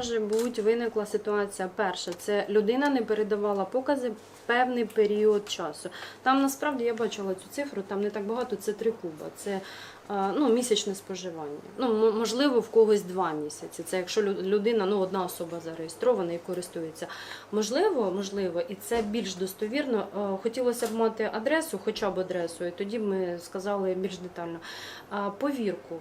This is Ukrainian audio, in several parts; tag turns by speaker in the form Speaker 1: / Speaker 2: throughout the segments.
Speaker 1: може бути виникла ситуація. Перша, це людина не передавала покази певний період часу. Там насправді я бачила цю цифру, там не так багато, це 3 куба. Це ну, місячне споживання. Ну, можливо, в когось два місяці. Це якщо людина, ну, одна особа зареєстрована і користується. Можливо, можливо, і це більш достовірно. Е, Хотілося б мати адресу, хоча б адресу, і тоді ми сказали більш детально. Повірку.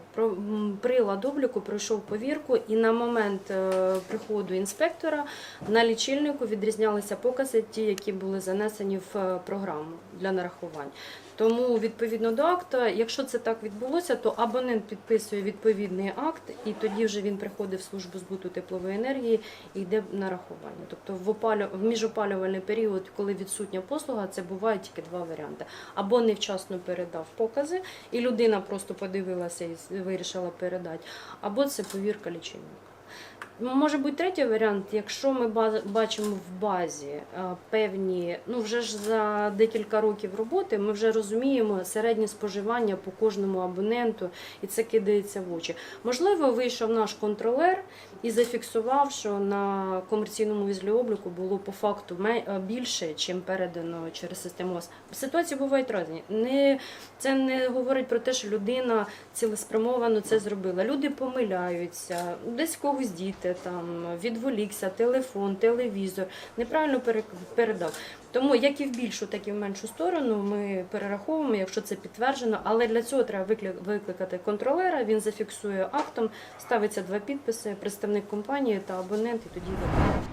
Speaker 1: Прилад обліку пройшов повірку, і на момент е, приходу інспектора на лічильнику відрізнялися покази, ті, які були занесені в е, програму для нарахувань. Тому відповідно до акта, якщо це так відбулося, то абонент підписує відповідний акт, і тоді вже він приходить в службу збуту теплової енергії і йде на рахування. Тобто в опалю в міжопалювальний період, коли відсутня послуга, це буває тільки два варіанти: або невчасно передав покази, і людина просто подивилася і вирішила передати, або це повірка лічильника. Може бути третій варіант, якщо ми бачимо в базі е, певні, ну вже ж за декілька років роботи, ми вже розуміємо середнє споживання по кожному абоненту, і це кидається в очі. Можливо, вийшов наш контролер і зафіксував, що на комерційному візлі обліку було по факту е, більше, чим передано через систему ОС. Ситуації бувають різні. Не, це не говорить про те, що людина цілеспрямовано це зробила. Люди помиляються, десь в когось діти там відволікся, телефон, телевізор, неправильно пере- передав. Тому як і в більшу, так і в меншу сторону ми перераховуємо, якщо це підтверджено. Але для цього треба виклик- викликати контролера. Він зафіксує актом, ставиться два підписи, представник компанії та абонент, і тоді йде.